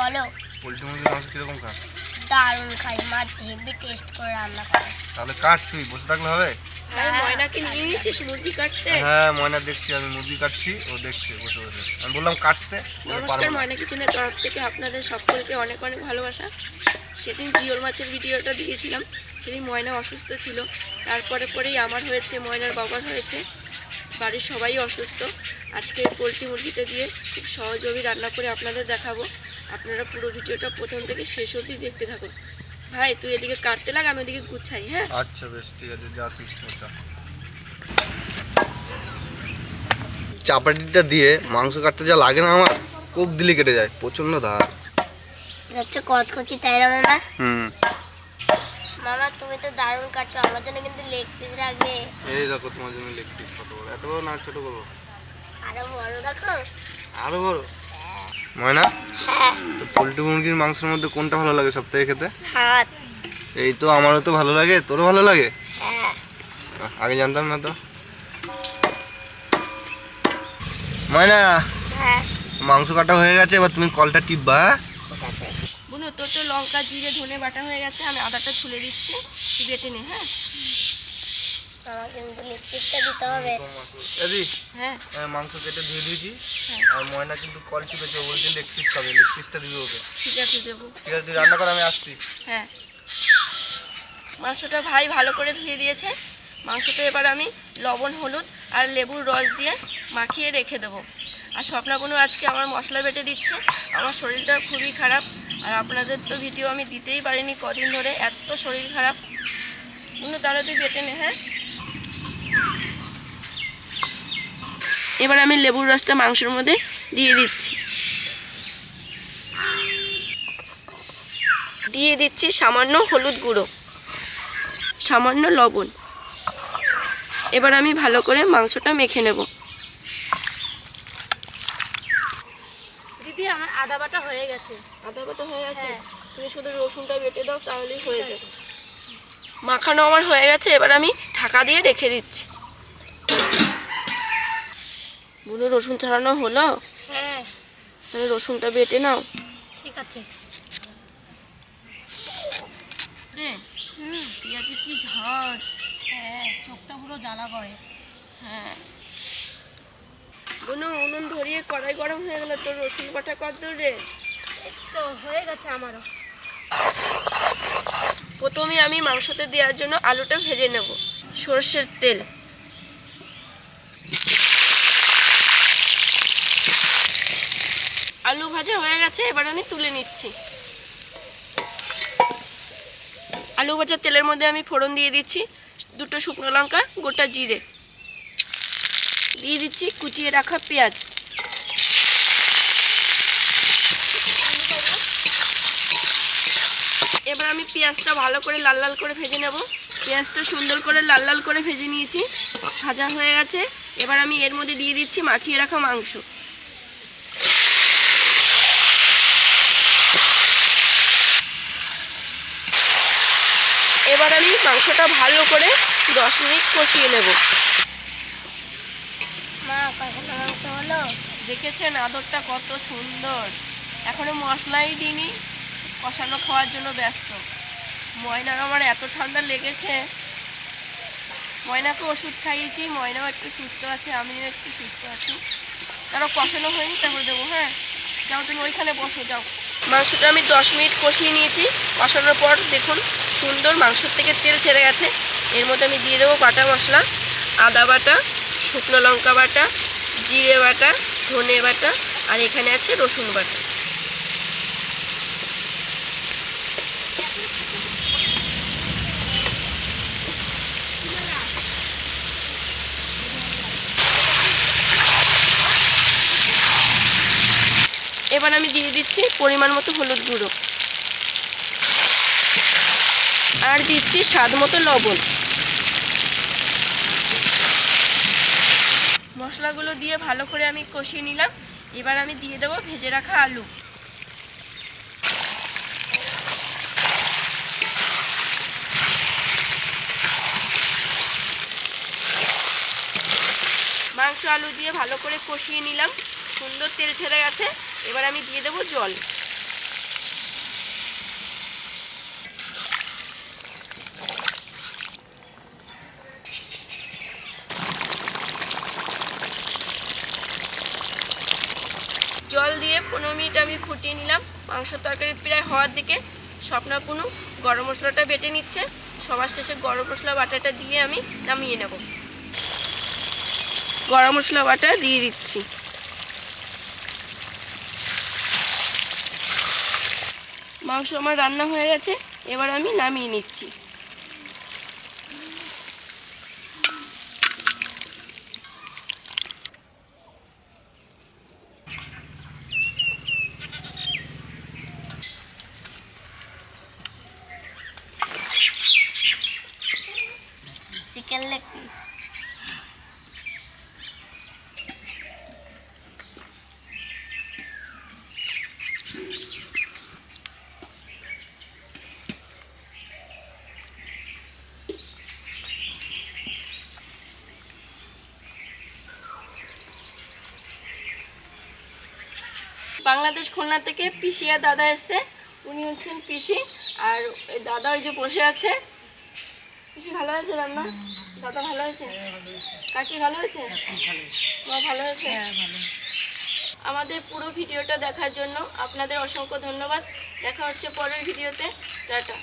বলো? পোলট্রি মুরগির মাংস কীরকম খাস? দারুণ খাই মা হেভি টেস্ট করে রান্না করে। তাহলে কাট তুই বসে থাকলে হবে? ময়নাকে নিয়ে নিয়েছিস মুরগি কাটতে? হ্যাঁ ময়না দেখছি আমি মুরগি কাটছি ও দেখছে বসে বসে। আমি বললাম কাটতে নমস্কার। ময়না কিচেনের তরফ থেকে আপনাদের সকলকে অনেক অনেক ভালোবাসা। সেদিন জিওল মাছের ভিডিওটা দিয়েছিলাম সেদিন ময়না অসুস্থ ছিল। তারপরে পরেই আমার হয়েছে ময়নার বাবার হয়েছে। বাড়ির সবাই অসুস্থ। আজকে পোলট্রি মুরগিটা দিয়ে খুব সহজভাবে রান্না করে আপনাদের দেখাবো। আপনারা পুরো ভিডিওটা প্রথম থেকে শেষ অবধি দেখতে থাকুন। ভাই তুই এদিকে কাটতে লাগ আমি এদিকে গুছাই হ্যাঁ? আচ্ছা বেশ ঠিক আছে যা তুই পৌঁছা চাপাটিটা দিয়ে মাংস কাটতে যা লাগে না আমার কোপ দিলে কেটে যায় প্রচণ্ড ধার। হচ্ছে কচকচি তাই না হুম। মামা তুমি তো দারুণ কাটছো আমার জন্য কিন্তু লেগ পিস রাখবে এই দেখো তোমার জন্য লেগ পিস কত বড়। এত বড় না ছোট করব? আরও বড় রাখো। আরও বড়? ময়না? হ্যাঁ। তো পোলট্রি মুরগির মাংসের মধ্যে কোনটা ভালো লাগে সব থেকে খেতে? হাত। এই তো আমারও তো ভালো লাগে তোরও ভালো লাগে? হ্যাঁ। আগে জানতাম না তো। ময়না হ্যাঁ। মাংস কাটা হয়ে গেছে এবার তুমি কলটা টিপবা হ্যাঁ? বুনু তোর তো লঙ্কা জিরে ধনে বাটা হয়ে গেছে আমি আদাটা ছুলে দিচ্ছি তুই বেটে নে হ্যাঁ? হ্যাঁ। আহ, মাংস কেটে ধুয়ে দিয়েছি হ্যাঁ। আর ময়না কিন্তু কল টিপেছে বলছে লেগ পিস খাবে লেগ পিসটা দিবে ওকে। ঠিক আছে দেবো। ঠিক আছে তুই রান্না কর আমি আসছি। হ্যাঁ। মাংসটা ভাই ভালো করে ধুয়ে দিয়েছে। মাংসটা এবার আমি লবণ হলুদ আর লেবুর রস দিয়ে মাখিয়ে রেখে দেবো। আর স্বপ্নাবনু আজকে আমার মশলা বেটে দিচ্ছে। আমার শরীরটা খুবই খারাপ। আর আপনাদের তো ভিডিও আমি দিতেই পারিনি কদিন ধরে, এত শরীর খারাপ। কিন্তু তারা তুই বেটে নে হ্যাঁ? এবার আমি লেবুর রসটা মাংসের মধ্যে দিয়ে দিচ্ছি। দিয়ে দিচ্ছি সামান্য হলুদ গুঁড়ো, সামান্য লবণ। এবার আমি ভালো করে মাংসটা মেখে নেব দিদি আমার আদা বাটা হয়ে গেছে। আদা বাটা হয়ে গেছে? তুমি শুধু রসুনটা বেটে দাও তাহলেই হয়ে যাবে। মাখানো আমার হয়ে গেছে এবার আমি ঢাকা দিয়ে রেখে দিচ্ছি। বুনো রসুন ছাড়ানো হলো? হ্যাঁ। তাহলে রসুনটা বেটে নাও। ঠিক আছে। পেঁয়াজের কি ঝাঁজ? হ্যাঁ চোখটা পুরো জ্বালা করে। হ্যাঁ। কোনো উনুন ধরিয়ে কড়াই গরম হয়ে গেল, তোর রসুন বাটা কত রে। তো, হয়ে গেছে আমারও। প্রথমে আমি মাংসতে দেওয়ার জন্য আলুটা ভেজে নেব, সর্ষের তেল। আলু ভাজা হয়ে গেছে, এবার আমি তুলে নিচ্ছি। আলু ভাজার তেলের মধ্যে আমি ফোড়ন দিয়ে দিচ্ছি, দুটো শুকনো লঙ্কা, গোটা জিরে। দিয়ে দিচ্ছি, কুচিয়ে রাখা পেঁয়াজ। এবার আমি পেঁয়াজটা ভালো করে লাল লাল করে ভেজে নেব। পেঁয়াজটা সুন্দর করে লাল লাল করে ভেজে নিয়েছি, ভাজা হয়ে গেছে। এবার আমি এর মধ্যে দিয়ে দিচ্ছি মাখিয়ে রাখা মাংস। এবার আমি মাংসটা ভালো করে দশ মিনিট কষিয়ে নেব মা কষানো হলো দেখেছেন আদরটা কত সুন্দর। এখনও মশলাই দিইনি, কষানো খাওয়ার জন্য ব্যস্ত। ময়নার আমার এত ঠান্ডা লেগেছে। ময়নাকে ওষুধ খাইয়েছি, ময়নাও একটু সুস্থ আছে, আমিও একটু সুস্থ আছি। তারা কষানো হয়নি, তারপর দেবো হ্যাঁ? যাও, তুমি ওইখানে বসো, যাও। মাংসটা আমি দশ মিনিট কষিয়ে নিয়েছি। কষানোর পর দেখুন, সুন্দর মাংসর থেকে তেল ছেড়ে গেছে। এর মধ্যে আমি দিয়ে দেবো বাটা মশলা, আদা বাটা, শুকনো লঙ্কা বাটা জিরে বাটা, ধনে বাটা, আর এখানে আছে রসুন বাটা। এবার আমি দিয়ে দিচ্ছি পরিমাণ মতো হলুদ গুঁড়ো। আর দিচ্ছি স্বাদ মতো লবণ। মশলাগুলো দিয়ে ভালো করে আমি কষিয়ে নিলাম। এবার আমি দিয়ে দেবো ভেজে রাখা আলু। মাংস আলু দিয়ে ভালো করে কষিয়ে নিলাম। সুন্দর তেল ছেড়ে গেছে। এবার আমি দিয়ে দেবো জল। ফুটিয়ে নিলাম। মাংসের তরকারি প্রায় হওয়ার দিকে স্বপ্নাপুনু গরম মশলাটা বেটে নিচ্ছে। সবার শেষে গরম মশলা বাটাটা দিয়ে আমি নামিয়ে নেব। গরম মশলা বাটা দিয়ে দিচ্ছি। মাংস আমার রান্না হয়ে গেছে। এবার আমি নামিয়ে নিচ্ছি। বাংলাদেশ খুলনা থেকে পিসিয়া দাদা এসছে। উনি হচ্ছেন পিসি। আর ওই দাদা ওই যে বসে আছে। পিসি ভালো হয়েছে রান্না? দাদা ভালো হয়েছে কাকি ভালো হয়েছে মা ভালো হয়েছে আমাদের পুরো ভিডিওটা দেখার জন্য আপনাদের অসংখ্য ধন্যবাদ। দেখা হচ্ছে পরের ভিডিওতে। টাটা।